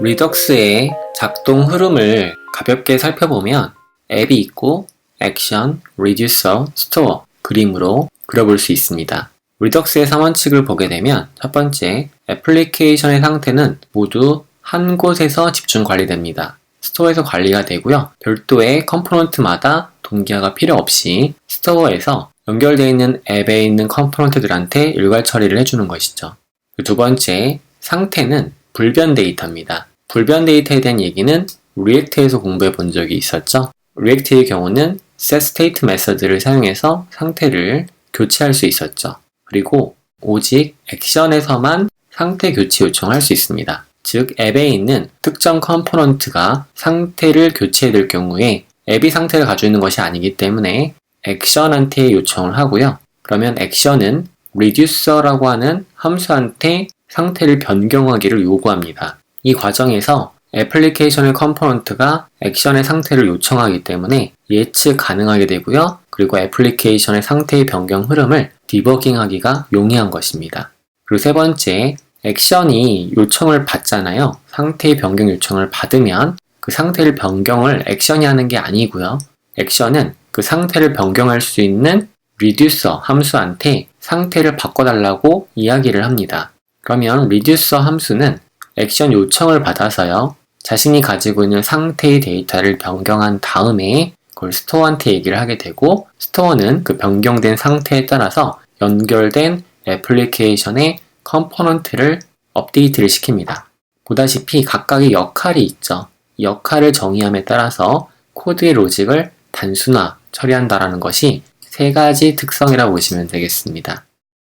리덕스의 작동 흐름을 가볍게 살펴보면 앱이 있고 액션, 리듀서, 스토어 그림으로 그려볼 수 있습니다. 리덕스의 3원칙을 보게 되면 첫 번째, 애플리케이션의 상태는 모두 한 곳에서 집중 관리됩니다. 스토어에서 관리가 되고요. 별도의 컴포넌트마다 동기화가 필요 없이 스토어에서 연결되어 있는 앱에 있는 컴포넌트들한테 일괄 처리를 해주는 것이죠. 그두 번째, 상태는 불변 데이터입니다. 불변 데이터에 대한 얘기는 리액트에서 공부해 본 적이 있었죠. 리액트의 경우는 setState 메서드를 사용해서 상태를 교체할 수 있었죠. 그리고 오직 액션에서만 상태 교체 요청할 수 있습니다. 즉 앱에 있는 특정 컴포넌트가 상태를 교체해야 될 경우에 앱이 상태를 가지고 있는 것이 아니기 때문에 액션한테 요청을 하고요. 그러면 액션은 reducer라고 하는 함수한테 상태를 변경하기를 요구합니다. 이 과정에서 애플리케이션의 컴포넌트가 액션의 상태를 요청하기 때문에 예측 가능하게 되고요. 그리고 애플리케이션의 상태의 변경 흐름을 디버깅하기가 용이한 것입니다. 그리고 세 번째, 액션이 요청을 받잖아요. 상태의 변경 요청을 받으면 그 상태를 변경을 액션이 하는 게 아니고요. 액션은 그 상태를 변경할 수 있는 reducer 함수한테 상태를 바꿔달라고 이야기를 합니다. 그러면 reducer 함수는 액션 요청을 받아서요. 자신이 가지고 있는 상태의 데이터를 변경한 다음에 그걸 스토어한테 얘기를 하게 되고 스토어는 그 변경된 상태에 따라서 연결된 애플리케이션의 컴포넌트를 업데이트를 시킵니다. 보다시피 각각의 역할이 있죠. 이 역할을 정의함에 따라서 코드의 로직을 단순화 처리한다라는 것이 세 가지 특성이라고 보시면 되겠습니다.